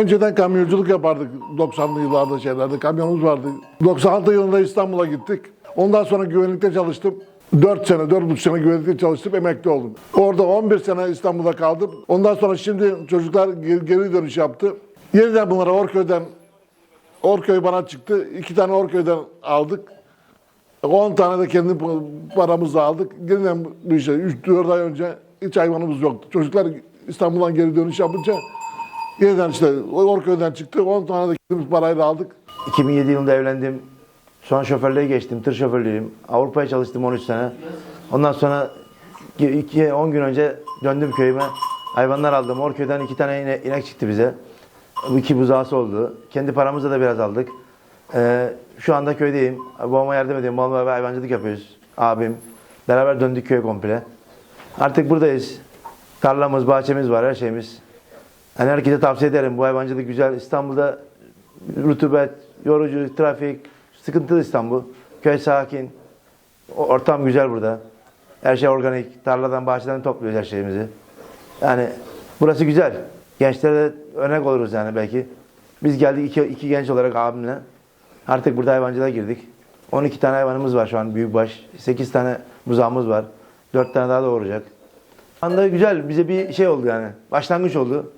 Önceden kamyonculuk yapardık 90'lı yıllarda şeylerde. Kamyonumuz vardı. 96 yılında İstanbul'a gittik. Ondan sonra güvenlikte çalıştım. 4 sene, 4,5 sene güvenlikte çalıştım, emekli oldum. Orada 11 sene İstanbul'da kaldım. Ondan sonra şimdi çocuklar geri, dönüş yaptı. Yeniden bunlara Orköy'den, Orköy bana çıktı. İki tane Orköy'den aldık. 10 tane de kendi paramızla aldık. Yeniden bu işe 3-4 ay önce hiç hayvanımız yoktu. Çocuklar İstanbul'dan geri dönüş yapınca yeniden işte Orköy'den çıktı. 10 tane de kendimiz parayla aldık. 2007 yılında evlendim. Sonra şoförlüğe geçtim. Tır şoförlüğüyüm. Avrupa'ya çalıştım 13 sene. Ondan sonra 2 10 gün önce döndüm köyüme. Hayvanlar aldım. Orköy'den iki tane ine- inek çıktı bize. İki buzağısı oldu. Kendi paramızla da biraz aldık. Ee, şu anda köydeyim. Babama yardım ediyorum. Babamla beraber hayvancılık yapıyoruz. Abim. Beraber döndük köy komple. Artık buradayız. Tarlamız, bahçemiz var, her şeyimiz. Yani herkese tavsiye ederim. Bu hayvancılık güzel. İstanbul'da rutubet, yorucu, trafik, sıkıntılı İstanbul. Köy sakin. Ortam güzel burada. Her şey organik. Tarladan, bahçeden topluyoruz her şeyimizi. Yani burası güzel. Gençlere örnek oluruz yani belki. Biz geldik iki, iki genç olarak abimle. Artık burada hayvancılığa girdik. 12 tane hayvanımız var şu an büyükbaş. 8 tane buzağımız var. 4 tane daha doğuracak. Anda güzel bize bir şey oldu yani. Başlangıç oldu.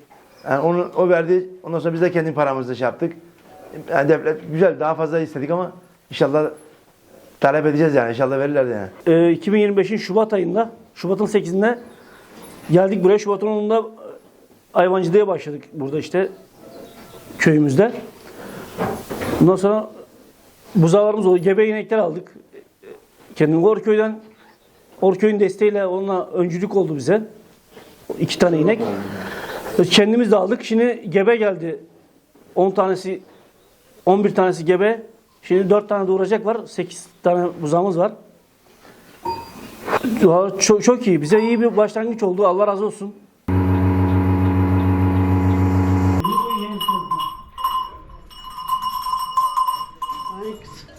Yani onu o verdi. Ondan sonra biz de kendi paramızla şey yaptık. Yani devlet güzel daha fazla istedik ama inşallah talep edeceğiz yani. İnşallah verirler de yani. Ee, 2025'in Şubat ayında, Şubat'ın 8'inde geldik buraya. Şubat'ın 10'unda e, hayvancılığa başladık burada işte köyümüzde. Ondan sonra buzağlarımız oldu. Gebe inekler aldık. Kendim Orköy'den Orköy'ün desteğiyle onunla öncülük oldu bize. İki tane inek. Kendimiz de aldık. Şimdi gebe geldi. 10 tanesi, 11 tanesi gebe. Şimdi 4 tane doğuracak var. 8 tane buzağımız var. Çok, çok iyi. Bize iyi bir başlangıç oldu. Allah razı olsun. Thanks.